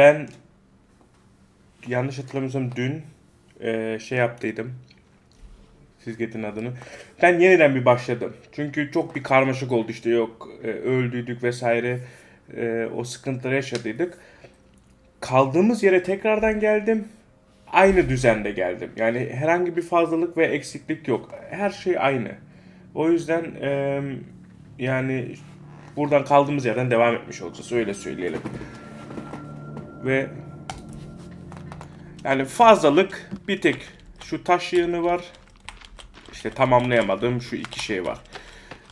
Ben yanlış hatırlamıyorsam dün e, şey yaptıydım. Siz getirin adını. Ben yeniden bir başladım. Çünkü çok bir karmaşık oldu işte yok e, öldüydük vesaire e, o sıkıntıları yaşadıydık. Kaldığımız yere tekrardan geldim. Aynı düzende geldim. Yani herhangi bir fazlalık ve eksiklik yok. Her şey aynı. O yüzden e, yani buradan kaldığımız yerden devam etmiş olacağız. Öyle söyleyelim. Ve yani fazlalık bir tek şu taş yığını var. İşte tamamlayamadığım şu iki şey var.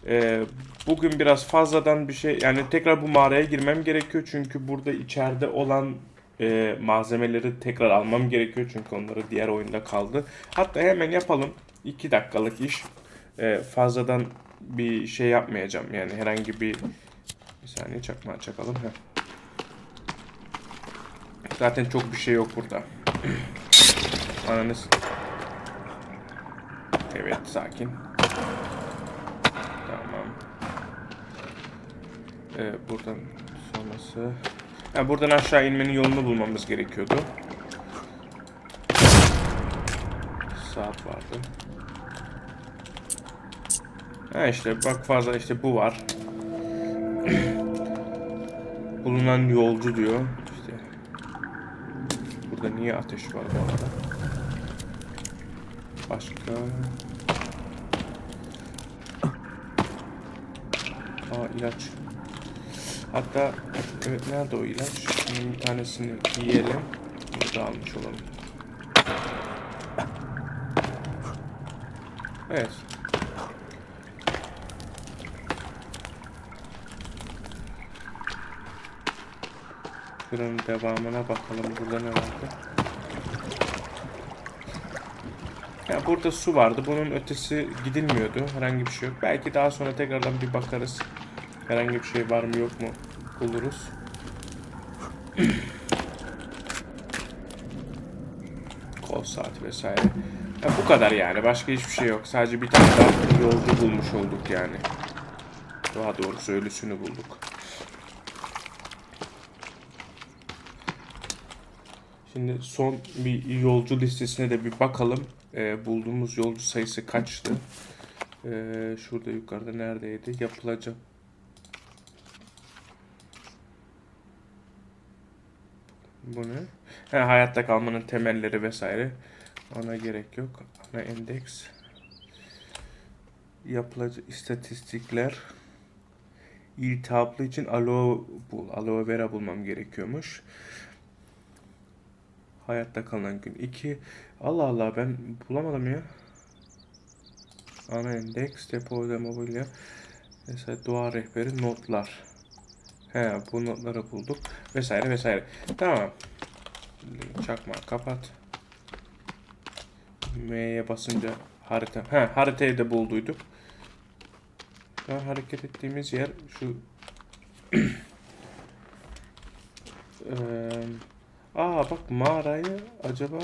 Ee, bugün biraz fazladan bir şey yani tekrar bu mağaraya girmem gerekiyor çünkü burada içeride olan e, malzemeleri tekrar almam gerekiyor çünkü onları diğer oyunda kaldı. Hatta hemen yapalım. 2 dakikalık iş. Ee, fazladan bir şey yapmayacağım yani herhangi bir bir saniye çakma çakalım. Heh. Zaten çok bir şey yok burada. Ananız. Evet sakin. Tamam. Ee, buradan sonrası. Ha, buradan aşağı inmenin yolunu bulmamız gerekiyordu. Saat vardı. Ha işte bak fazla işte bu var. Bulunan yolcu diyor. Niye ateş var bu arada? Başka... Aa ilaç. Hatta evet nerede o ilaç? Şunun bir tanesini yiyelim. Burada almış olalım. Evet. Şuranın devamına bakalım. Burada ne vardı? Ya burada su vardı. Bunun ötesi gidilmiyordu. Herhangi bir şey yok. Belki daha sonra tekrardan bir bakarız. Herhangi bir şey var mı yok mu buluruz. Kol saati vesaire. Ya bu kadar yani. Başka hiçbir şey yok. Sadece bir tane daha yolcu bulmuş olduk yani. Daha doğrusu ölüsünü bulduk. Şimdi son bir yolcu listesine de bir bakalım. Ee, bulduğumuz yolcu sayısı kaçtı? Ee, şurada yukarıda neredeydi? Yapılacak. Bu ne? Ha, hayatta kalmanın temelleri vesaire. Ona gerek yok. Ana endeks. Yapılacak istatistikler. İltihaplı için aloe bul. Aloe vera bulmam gerekiyormuş. Hayatta kalan gün 2. Allah Allah ben bulamadım ya. Ana endeks, depoda mobilya. Mesela doğa rehberi, notlar. He bu notları bulduk. Vesaire vesaire. Tamam. Çakma kapat. M'ye basınca harita. He haritayı da bulduyduk. An hareket ettiğimiz yer şu Eee Aa bak mağarayı acaba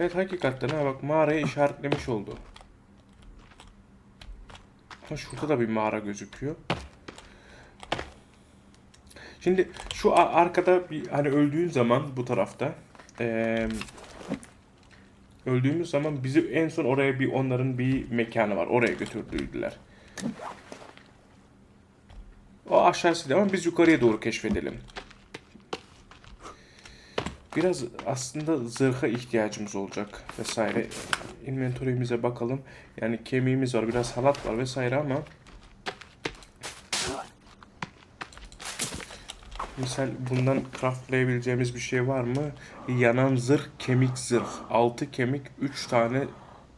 Evet hakikaten ha bak mağarayı işaretlemiş oldu. Ha şurada da bir mağara gözüküyor. Şimdi şu arkada bir hani öldüğün zaman bu tarafta eee, öldüğümüz zaman bizi en son oraya bir onların bir mekanı var. Oraya götürdüydüler. O aşağısı ama biz yukarıya doğru keşfedelim. Biraz aslında zırha ihtiyacımız olacak vesaire. Inventörümüze bakalım. Yani kemiğimiz var, biraz halat var vesaire ama Misal bundan craftlayabileceğimiz bir şey var mı? Yanan zırh, kemik zırh. 6 kemik, 3 tane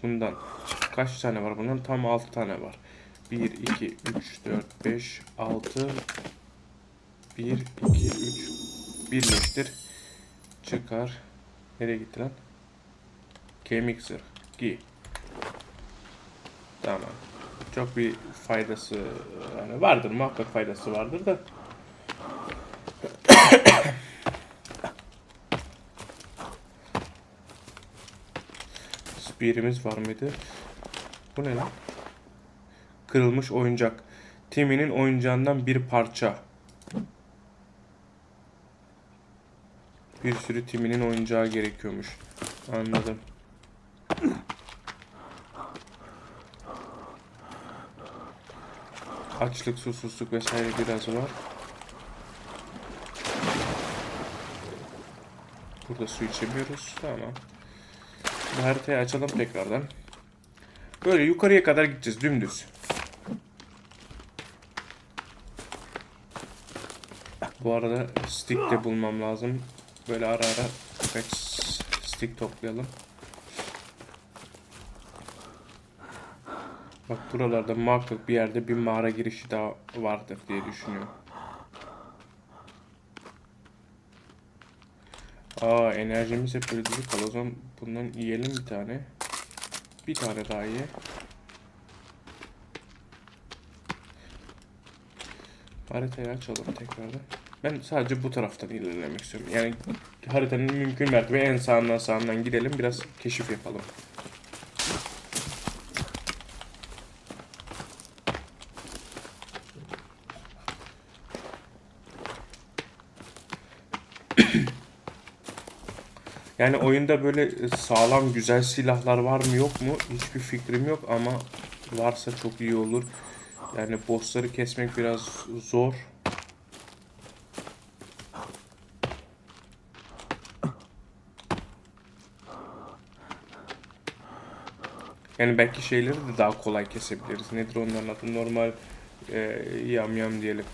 bundan. Kaç tane var bundan? Tam 6 tane var. 1, 2, 3, 4, 5, 6 1, 2, 3 Birleştir Çıkar. Nereye gitti lan? Kemik zırh Tamam. Çok bir faydası yani vardır muhakkak faydası vardır da. Spear'imiz var mıydı? Bu ne lan? Kırılmış oyuncak. Timmy'nin oyuncağından bir parça. Bir sürü timinin oyuncağı gerekiyormuş. Anladım. Açlık, susuzluk vesaire biraz var. Burada su içemiyoruz. Tamam. Şimdi haritayı açalım tekrardan. Böyle yukarıya kadar gideceğiz dümdüz. Bu arada stick de bulmam lazım. Böyle ara ara birkaç stick toplayalım. Bak buralarda muhakkak bir yerde bir mağara girişi daha vardır diye düşünüyorum. Aa enerjimiz hep böyle düşük kaldı. O zaman bundan yiyelim bir tane. Bir tane daha ye. Haritayı açalım tekrardan. Ben sadece bu taraftan ilerlemek istiyorum. Yani haritanın mümkün mertebe en sağından sağından gidelim. Biraz keşif yapalım. Yani oyunda böyle sağlam güzel silahlar var mı yok mu hiçbir fikrim yok ama varsa çok iyi olur. Yani bossları kesmek biraz zor. Yani belki şeyleri de daha kolay kesebiliriz. Nedir onların adı? Normal e, yam yam diyelim.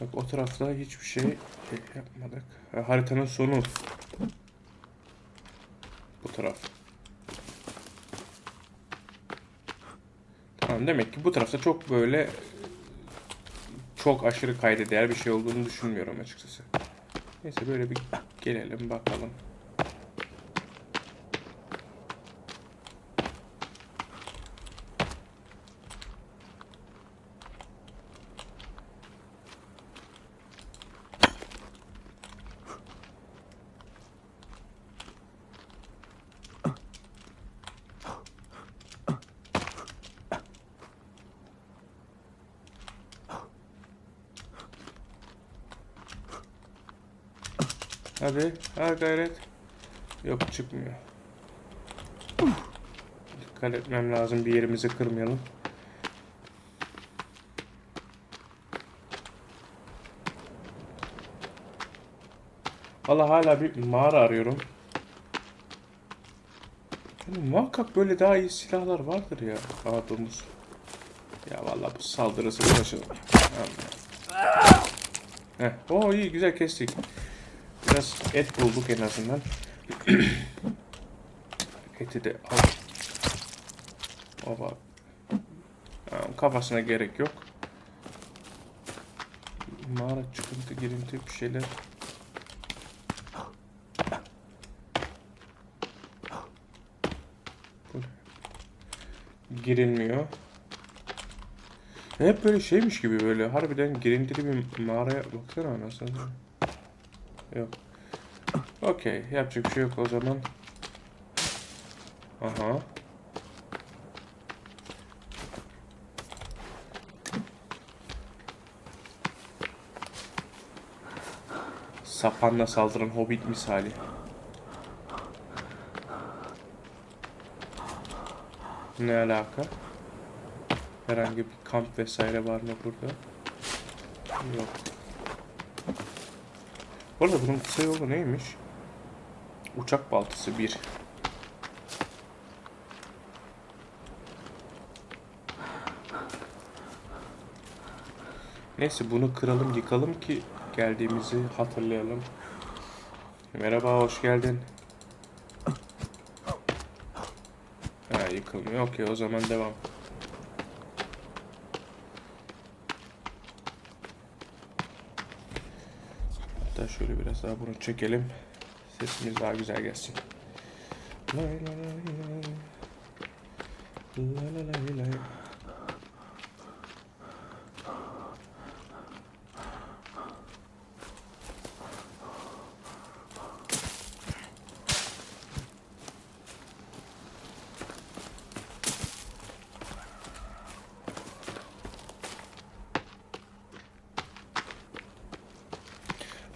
Bak o tarafta hiçbir şey yapmadık. Ha, haritanın sonu. Bu taraf. Tamam demek ki bu tarafta çok böyle çok aşırı kayda değer bir şey olduğunu düşünmüyorum açıkçası. Neyse böyle bir gelelim bakalım. Hadi, ha gayret. Yok çıkmıyor. Dikkat etmem lazım bir yerimizi kırmayalım. Valla hala bir mağara arıyorum. Yani muhakkak böyle daha iyi silahlar vardır ya. Aa. Ya valla bu saldırısı uğraşalım. Heh. Oo iyi güzel kestik. Biraz et bulduk en azından. Eti de al. Tamam, kafasına gerek yok. Mağara çıkıntı girinti bir şeyler. Girilmiyor. Hep böyle şeymiş gibi böyle harbiden girintili bir mağaraya baksana anasını. Yok. Okey. Yapacak bir şey yok o zaman. Aha. Sapanla saldıran hobbit misali. Ne alaka? Herhangi bir kamp vesaire var mı burada? Yok. Bu arada bunun kısa yolu neymiş? Uçak baltası 1. Neyse bunu kıralım yıkalım ki geldiğimizi hatırlayalım. Merhaba hoş geldin. Ha yıkılmıyor. Okey o zaman devam. Hatta şöyle biraz daha bunu çekelim. Sesimiz daha güzel gelsin. Lay lay lay lay. Lay lay lay lay.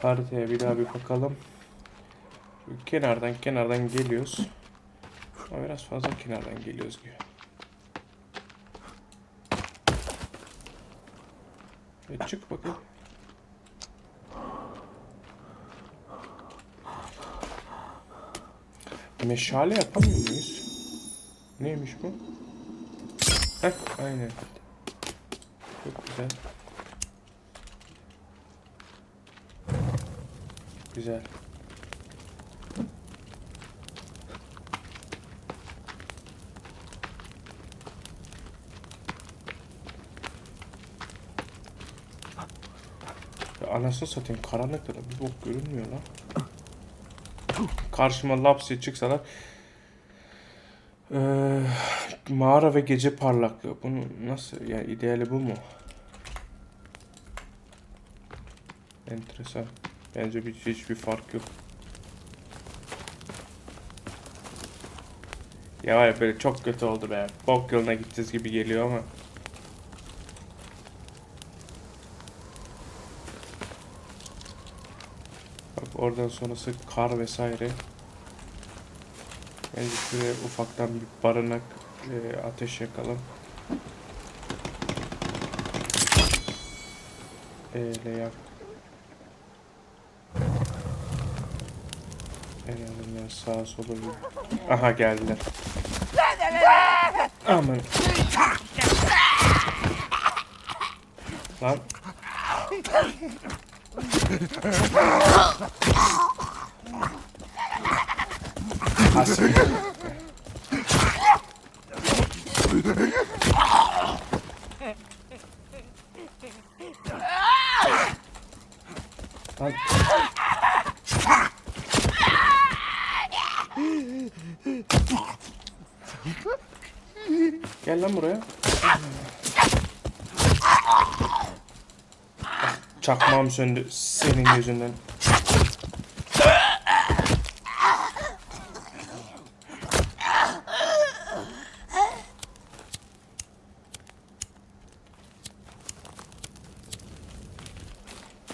Haritaya bir daha bir bakalım. Kenardan kenardan geliyoruz. Ama biraz fazla kenardan geliyoruz gibi. E çık bakayım. Meşale yapamıyor muyuz? Neymiş bu? Heh, aynen. Çok güzel. Güzel. Anasını satayım karanlıkta da bir bok görünmüyor lan. Karşıma lapsi çıksalar Ee, mağara ve gece parlaklığı. Bunu nasıl yani ideali bu mu? Enteresan. Bence bir, hiçbir fark yok. Ya var ya böyle çok kötü oldu be. Bok yoluna gideceğiz gibi geliyor ama. Oradan sonrası kar vesaire. Bence şuraya ufaktan bir barınak e, ateş yakalım. Eyle yak. En azından sağa sola bir... Aha geldiler. Aman. Lan. Hasbi. Lan. Gel lan buraya. Çakmağım söndü senin yüzünden.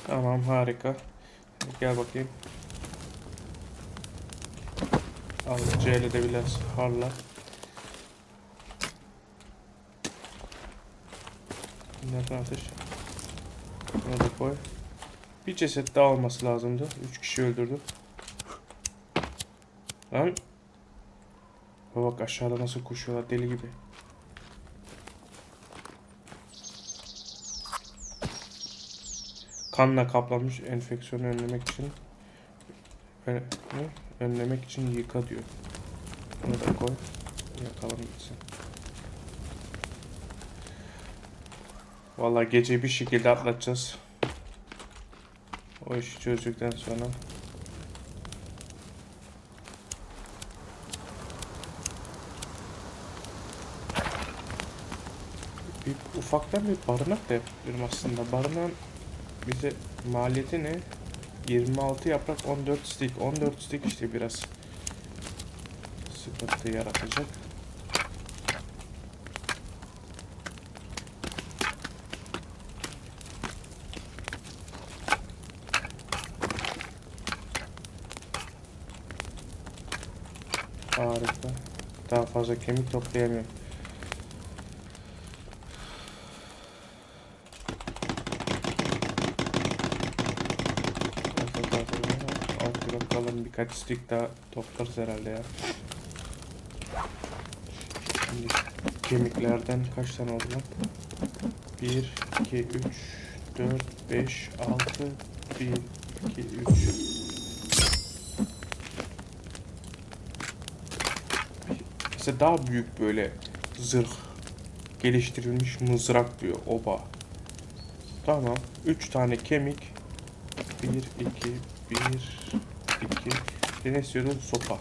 Tamam harika. Gel bakayım. Al C'yle de biraz harla. Nereden ateş? Bunu koy. Bir ceset daha olması lazımdı. Üç kişi öldürdü. Lan. Bak aşağıda nasıl koşuyorlar deli gibi. Kanla kaplanmış enfeksiyonu önlemek için önlemek için yıka diyor. Bunu da koy. Yakalım gitsin. Vallahi gece bir şekilde atlatacağız. O işi çözdükten sonra. Bir ufaktan bir barınak da yapabilirim aslında. Barınağın bize maliyeti ne? 26 yaprak 14 stick. 14 stick işte biraz sıkıntı yaratacak. Harika. Daha fazla kemik toplayamıyorum. Birkaç stick daha toplarız herhalde ya. Şimdi kemiklerden kaç tane oldu lan? 1, 2, 3, 4, 5, 6, 1, 2, 3. Mesela daha büyük böyle zırh geliştirilmiş mızrak diyor oba. Tamam. 3 tane kemik. 1 2 1 2 Bir ne istiyordun? Sopa.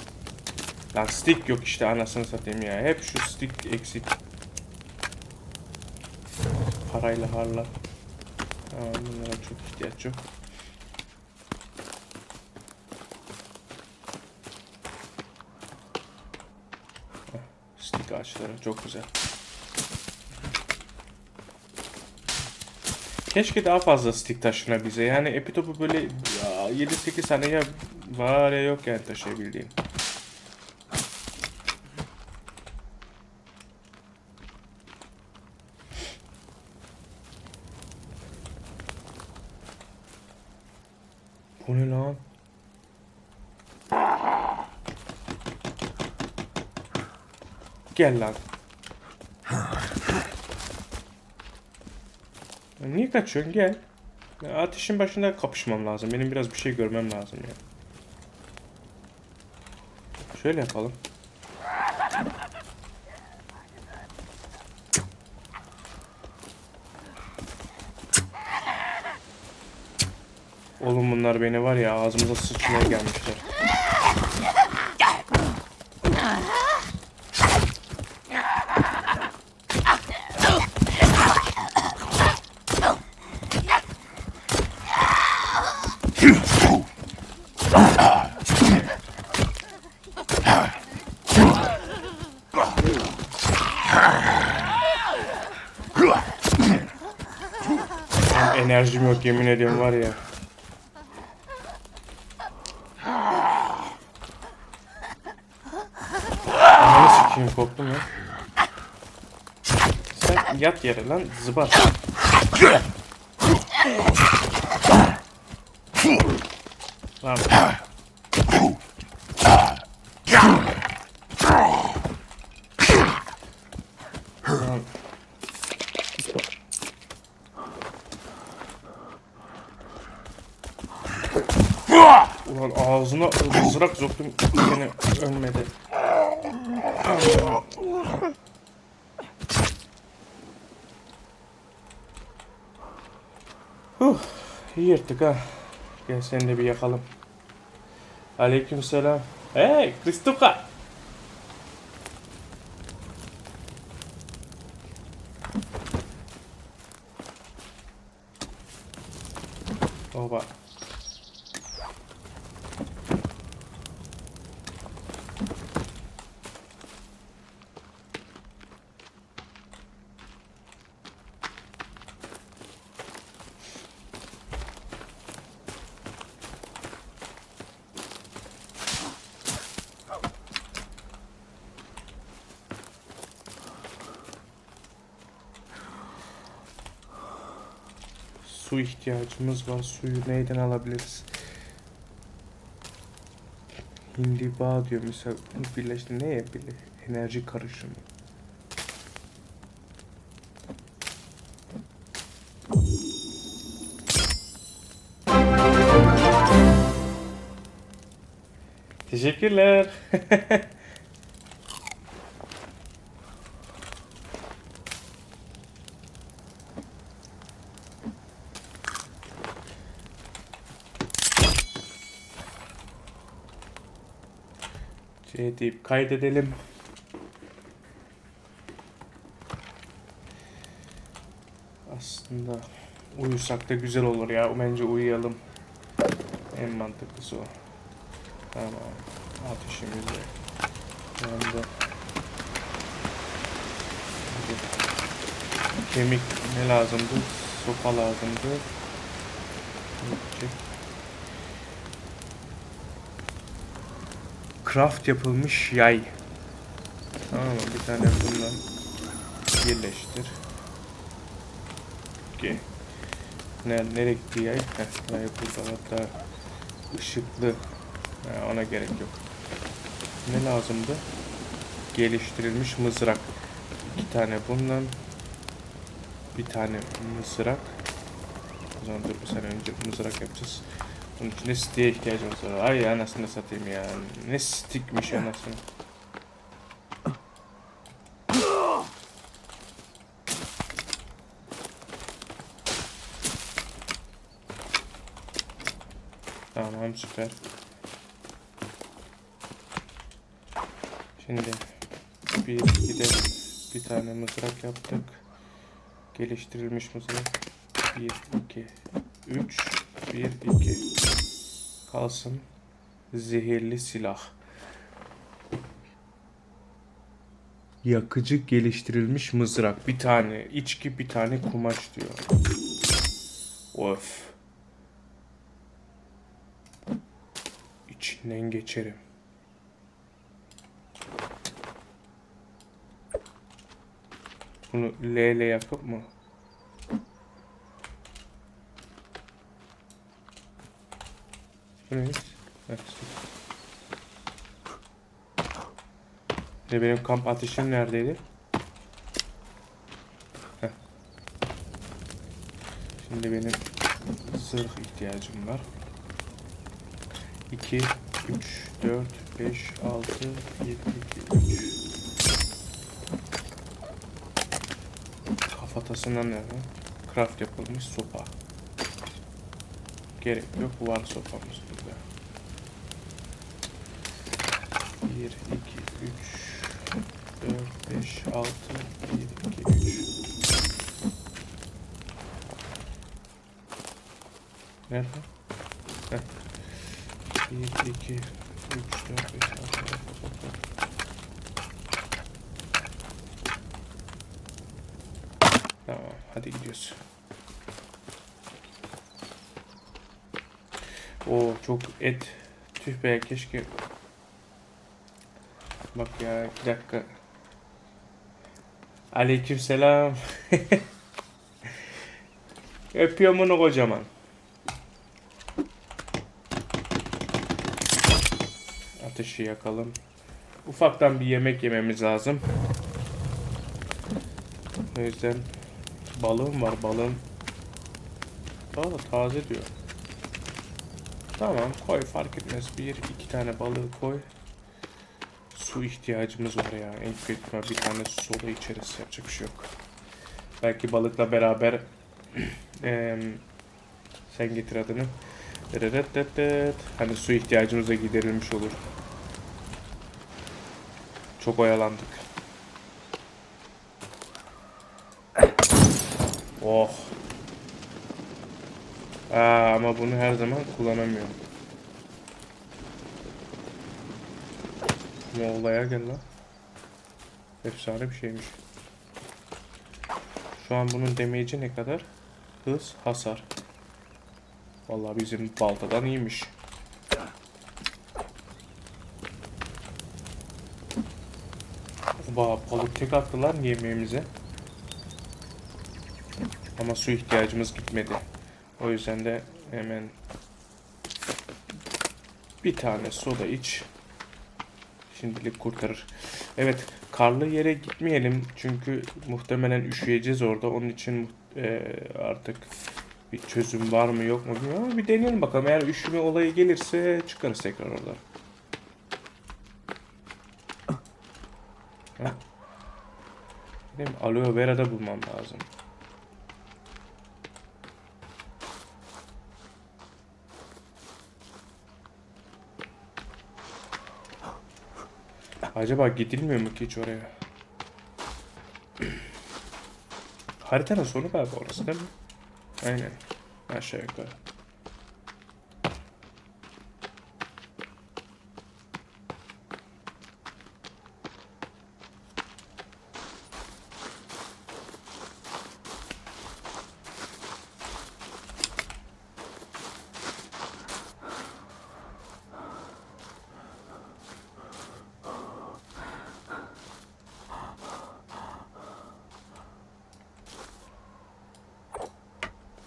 Lan stick yok işte anasını satayım ya. Hep şu stick eksik. Parayla harla. Tamam bunlara çok ihtiyaç yok. Heh, Stick ağaçları çok güzel. Keşke daha fazla stick taşına bize. Yani epitopu böyle ya, 7-8 tane ya var ya yok yani taşıyabildiğin. Bu ne lan? Gel lan. Niye kaçıyorsun? Gel. Ateşin başında kapışmam lazım. Benim biraz bir şey görmem lazım ya. Şöyle yapalım. Oğlum bunlar beni var ya ağzımıza sıçmaya gelmişler. Lan enerjim yok yemin ediyorum var ya. Sikeyim korktum ya. Sen yat yere lan zıbar. Lan. Lan. Ulan ağzına mızrak soktum yine ölmedi. Huh, yırttık ha. Gel seni de bir yakalım. Aleykümselam. Hey, Kristuka. Oba. Su ihtiyacımız var. Suyu neyden alabiliriz? Hindiba diyor mesela birleşti neye bile enerji karışımı. Teşekkürler. Şey deyip kaydedelim. Aslında uyusak da güzel olur ya. Bence uyuyalım. En mantıklısı o. Tamam. Ateşimiz de yandı. Kemik ne lazımdı? Sopa lazımdı. Çek. Craft yapılmış yay. Tamam mı? Bir tane bundan birleştir. Okey. Ne, nereye gitti yay? Heh, yay burada hatta ışıklı. Ha, ona gerek yok. Ne lazımdı? Geliştirilmiş mızrak. İki tane bundan. Bir tane mızrak. O zaman dur bir saniye önce mızrak yapacağız. Bunun için de stick'e ihtiyacımız var. Ay anasını satayım ya. Ne stickmiş anasını. Tamam süper. Şimdi bir iki bir tane mızrak yaptık. Geliştirilmiş mızrak. 1 2 3 1 2 kalsın. Zehirli silah. Yakıcı geliştirilmiş mızrak. Bir tane içki, bir tane kumaş diyor. Of. İçinden geçerim. Bunu L ile yapıp mı? Bu ne? Evet. Benim kamp ateşim neredeydi? Şimdi benim zırh ihtiyacım var. 2, 3, 4, 5, 6, 7, 2, 3. Kafatasından ne var? Craft yapılmış sopa. Gerek yok var sopamız burada. 1, 2, 3, 4, 5, 6, 1, 2, 3. Nerede? Heh. 1, 2, 3, 4, 5, 6, 7, 8, Tamam hadi gidiyoruz. Oo çok et. Tüh be keşke. Bak ya iki dakika. Aleykümselam. Öpüyorum onu kocaman. Ateşi yakalım. Ufaktan bir yemek yememiz lazım. O yüzden balığım var balığım. Daha da taze diyor. Tamam koy fark etmez. Bir iki tane balığı koy. Su ihtiyacımız var ya. En kötü bir tane soda içeriz. Yapacak bir şey yok. Belki balıkla beraber em, sen getir adını. Hani su ihtiyacımız da giderilmiş olur. Çok oyalandık. Oh. Aa, ama bunu her zaman kullanamıyorum. Ama olaya gel lan. Efsane bir şeymiş. Şu an bunun damage'i ne kadar? Hız, hasar. Vallahi bizim baltadan iyiymiş. Oba balık tek attı lan yemeğimize. Ama su ihtiyacımız gitmedi. O yüzden de hemen bir tane soda iç. Şimdilik kurtarır. Evet, karlı yere gitmeyelim çünkü muhtemelen üşüyeceğiz orada. Onun için eee, artık bir çözüm var mı yok mu bilmiyorum ama bir deneyelim bakalım. Eğer üşüme olayı gelirse çıkarız tekrar oradan. Mi? Aloe vera da bulmam lazım. Acaba gidilmiyor mu ki hiç oraya? Haritanın sonu galiba orası değil mi? Aynen. Aşağı yukarı.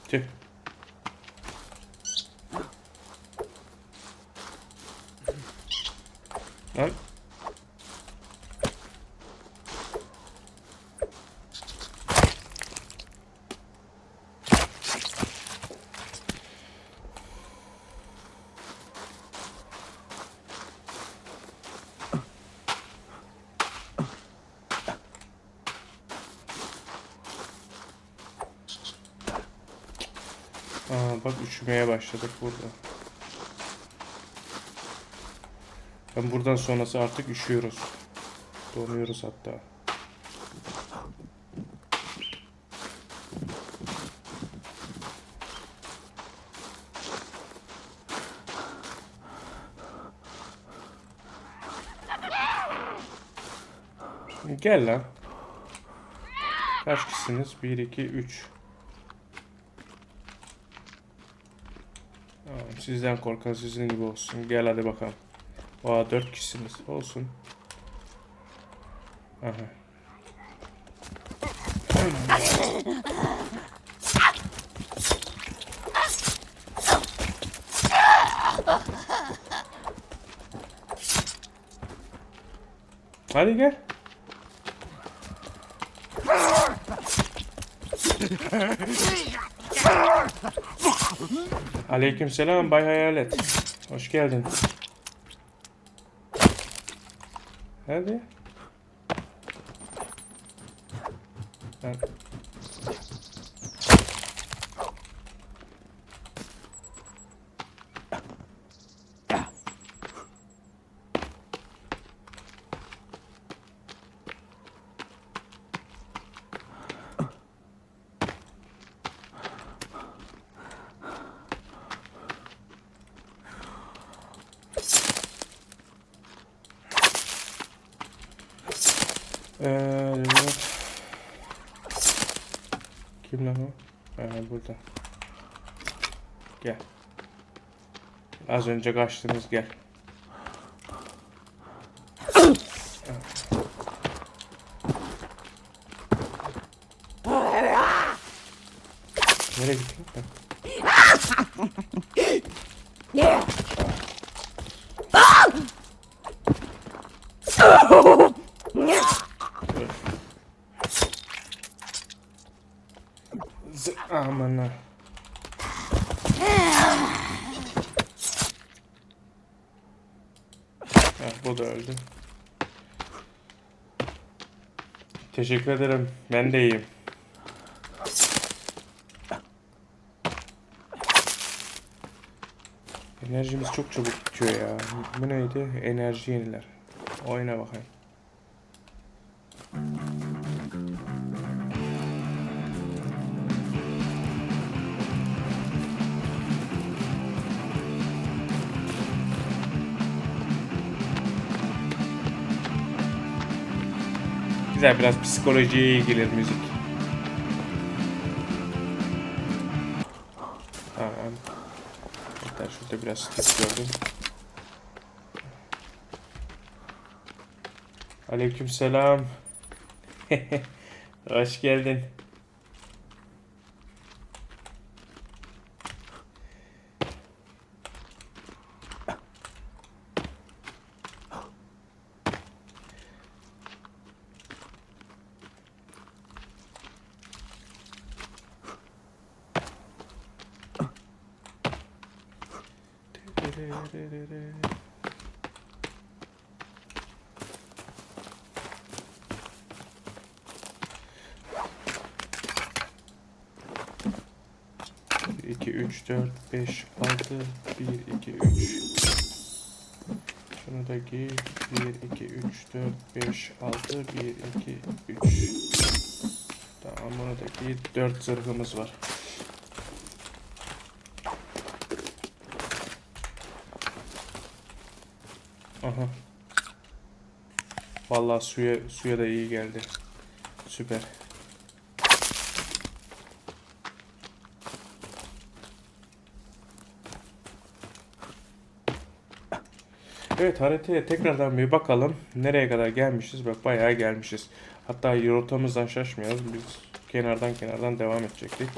Tüh. Lan. Aa, bak üşümeye başladık burada. Ben buradan sonrası artık üşüyoruz. Donuyoruz hatta. Gel lan. Kaç kişisiniz? 1, 2, 3. Tamam, sizden korkan sizin gibi olsun. Gel hadi bakalım. Oha dört kişisiniz. Olsun. Aha. Hadi gel. Aleykümselam Bay Hayalet. Hoş geldin. Hadi. Ben... Ee, Kim lan o? Ha, burada. Gel. Az önce kaçtınız gel. Nereye gittin? Ha. Z- Aman ha. Ha, bu da öldü. Teşekkür ederim. Ben de iyiyim. Enerjimiz çok çabuk bitiyor ya. Bu neydi? Enerji yeniler. Oyna bakayım. Güzel biraz psikolojiye iyi gelir müzik. Tamam. Hatta şurada biraz stik gördüm. Aleykümselam. Hoş geldin. Bir, iki, üç, dört, beş, altı, bir, iki, üç. Şunu da giy. Bir, iki, üç, dört, beş, altı, bir, iki, üç. Tamam bunu da giy. Dört zırhımız var. Aha. Vallahi suya suya da iyi geldi. Süper. Evet haritaya tekrardan bir bakalım. Nereye kadar gelmişiz? Bak bayağı gelmişiz. Hatta rotamızdan şaşmıyoruz. Biz kenardan kenardan devam edecektik.